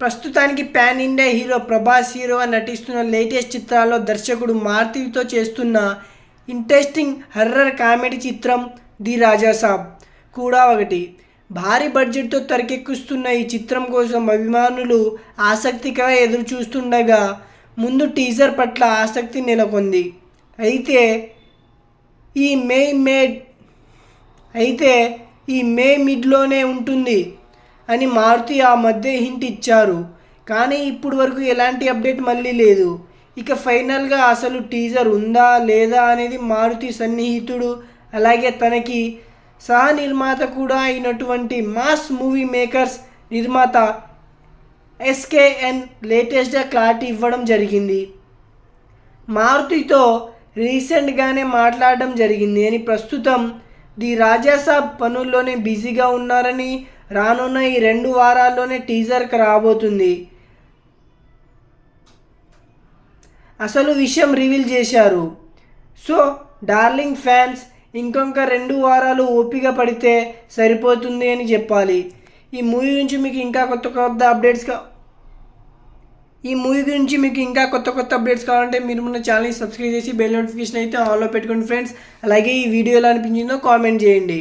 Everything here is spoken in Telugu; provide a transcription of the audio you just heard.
ప్రస్తుతానికి పాన్ ఇండియా హీరో ప్రభాస్ హీరోగా నటిస్తున్న లేటెస్ట్ చిత్రాల్లో దర్శకుడు మారుతితో చేస్తున్న ఇంట్రెస్టింగ్ హర్రర్ కామెడీ చిత్రం ది రాజాసాబ్ కూడా ఒకటి. భారీ బడ్జెట్తో తెరకెక్కుస్తున్న ఈ చిత్రం కోసం అభిమానులు ఆసక్తిగా ఎదురు చూస్తుండగా ముందు టీజర్ పట్ల ఆసక్తి నెలకొంది. అయితే ఈ మే మేడ్ అయితే ఈ మే మిడ్లోనే ఉంటుంది. అని మారుతి ఆ మధ్య హింట్ ఇచ్చారు. కానీ ఇప్పుడు వరకు ఎలాంటి అప్డేట్ మళ్ళీ లేదు. ఇక ఫైనల్గా అసలు టీజర్ ఉందా లేదా అనేది మారుతి సన్నిహితుడు అలాగే తనకి సహ నిర్మాత కూడా అయినటువంటి మాస్ మూవీ మేకర్స్ నిర్మాత ఎస్కేఎన్ లేటెస్ట్గా క్లారిటీ ఇవ్వడం జరిగింది. మారుతితో రీసెంట్గానే మాట్లాడడం జరిగింది. అని ప్రస్తుతం ది రాజాసాబ్ పనుల్లోనే బిజీగా ఉన్నారని రానున్న ఈ రెండు వారాల్లోనే టీజర్కి రాబోతుంది. అసలు విషయం రివీల్ చేశారు. సో డార్లింగ్ ఫ్యాన్స్ ఇంకొక రెండు వారాలు ఓపిక పడితే సరిపోతుంది అని చెప్పాలి. ఈ మూవీ గురించి మీకు ఇంకా కొత్త కొత్త అప్డేట్స్ కా ఈ మూవీ గురించి మీకు ఇంకా కొత్త కొత్త అప్డేట్స్ కావాలంటే మీరు మన ఛానల్ని సబ్స్క్రైబ్ చేసి బెల్ నోటిఫికేషన్ అయితే ఆన్లో పెట్టుకోండి ఫ్రెండ్స్. అలాగే ఈ వీడియో ఎలా అనిపించిందో కామెంట్ చేయండి.